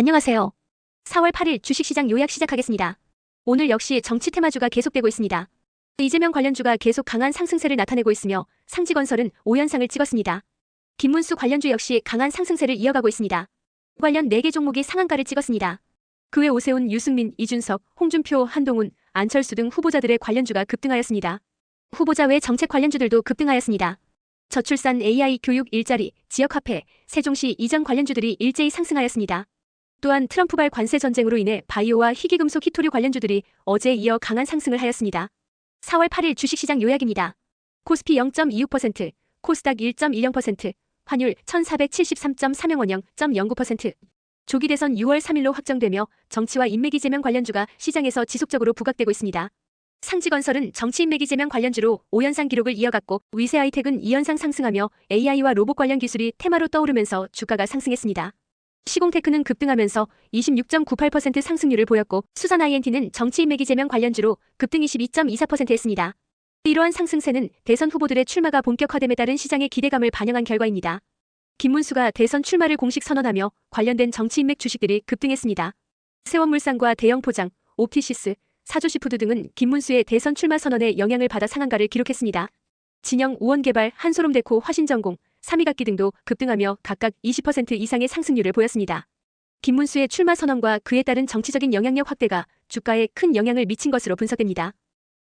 안녕하세요. 4월 8일 주식시장 요약 시작하겠습니다. 오늘 역시 정치 테마주가 계속되고 있습니다. 이재명 관련주가 계속 강한 상승세를 나타내고 있으며 상지건설은 5연상을 찍었습니다. 김문수 관련주 역시 강한 상승세를 이어가고 있습니다. 관련 4개 종목이 상한가를 찍었습니다. 그 외 오세훈, 유승민, 이준석, 홍준표, 한동훈, 안철수 등 후보자들의 관련주가 급등하였습니다. 후보자 외 정책 관련주들도 급등하였습니다. 저출산 AI 교육 일자리, 지역화폐, 세종시 이전 관련주들이 일제히 상승하였습니다. 또한 트럼프발 관세 전쟁으로 인해 바이오와 희귀금속 히토류 관련주들이 어제 이어 강한 상승을 하였습니다. 4월 8일 주식시장 요약입니다. 코스피 0.26%, 코스닥 1.10%, 환율 1473.30원형.09%. 조기 대선 6월 3일로 확정되며 정치와 인맥 이재명 관련주가 시장에서 지속적으로 부각되고 있습니다. 상지건설은 정치 인맥 이재명 관련주로 5연상 기록을 이어갔고 위세 아이텍은 2연상 상승하며 AI와 로봇 관련 기술이 테마로 떠오르면서 주가가 상승했습니다. 시공테크는 급등하면서 26.98% 상승률을 보였고 수산 INT는 정치 인맥 이재명 관련주로 급등 22.24% 했습니다. 이러한 상승세는 대선 후보들의 출마가 본격화됨에 따른 시장의 기대감을 반영한 결과입니다. 김문수가 대선 출마를 공식 선언하며 관련된 정치 인맥 주식들이 급등했습니다. 세원물산과 대형포장, 옵티시스, 사조시푸드 등은 김문수의 대선 출마 선언에 영향을 받아 상한가를 기록했습니다. 진영, 우원개발, 한소름데코, 화신전공, 삼위각기 등도 급등하며 각각 20% 이상의 상승률을 보였습니다. 김문수의 출마 선언과 그에 따른 정치적인 영향력 확대가 주가에 큰 영향을 미친 것으로 분석됩니다.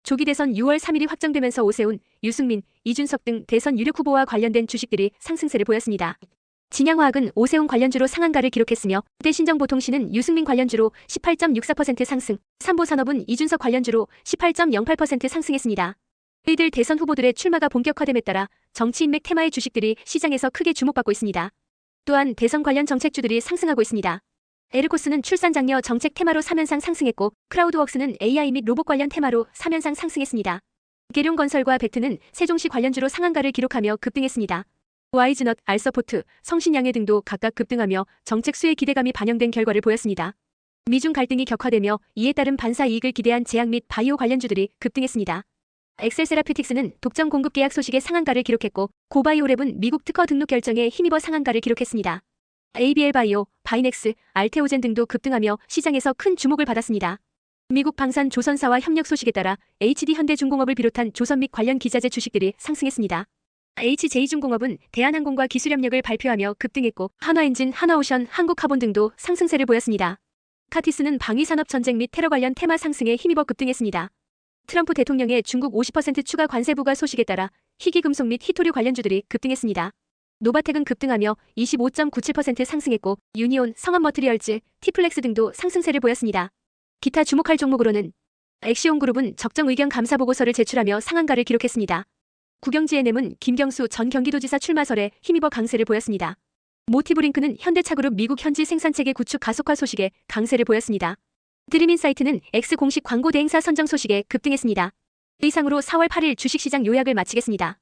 조기 대선 6월 3일이 확정되면서 오세훈, 유승민, 이준석 등 대선 유력 후보와 관련된 주식들이 상승세를 보였습니다. 진양화학은 오세훈 관련주로 상한가를 기록했으며 대신정보통신은 유승민 관련주로 18.64% 상승, 삼보산업은 이준석 관련주로 18.08% 상승했습니다. 이들 대선 후보들의 출마가 본격화됨에 따라 정치 인맥 테마의 주식들이 시장에서 크게 주목받고 있습니다. 또한 대선 관련 정책주들이 상승하고 있습니다. 에르코스는 출산 장려 정책 테마로 3연상 상승했고 크라우드웍스는 AI 및 로봇 관련 테마로 3연상 상승했습니다. 계룡건설과 베트는 세종시 관련주로 상한가를 기록하며 급등했습니다. 와이즈넛, 알서포트, 성신양해 등도 각각 급등하며 정책 수혜 기대감이 반영된 결과를 보였습니다. 미중 갈등이 격화되며 이에 따른 반사 이익을 기대한 제약 및 바이오 관련주들이 급등했습니다. 엑셀세라피틱스는 독점 공급 계약 소식에 상한가를 기록했고 고바이오랩은 미국 특허 등록 결정에 힘입어 상한가를 기록했습니다. ABL바이오, 바이넥스, 알테오젠 등도 급등하며 시장에서 큰 주목을 받았습니다. 미국 방산 조선사와 협력 소식에 따라 HD현대중공업을 비롯한 조선 및 관련 기자재 주식들이 상승했습니다. HJ중공업은 대한항공과 기술 협력을 발표하며 급등했고 한화엔진, 한화오션, 한국카본 등도 상승세를 보였습니다. 카티스는 방위산업 전쟁 및 테러 관련 테마 상승에 힘입어 급등했습니다. 트럼프 대통령의 중국 50% 추가 관세 부과 소식에 따라 희귀금속 및 히토류 관련주들이 급등했습니다. 노바텍은 급등하며 25.97% 상승했고 유니온, 성암머트리얼즈, 티플렉스 등도 상승세를 보였습니다. 기타 주목할 종목으로는 엑시온그룹은 적정 의견 감사 보고서를 제출하며 상한가를 기록했습니다. 국영지에넴은 김경수 전 경기도지사 출마설에 힘입어 강세를 보였습니다. 모티브링크는 현대차그룹 미국 현지 생산체계 구축 가속화 소식에 강세를 보였습니다. 드림인 사이트는 X 공식 광고 대행사 선정 소식에 급등했습니다. 이상으로 4월 8일 주식시장 요약을 마치겠습니다.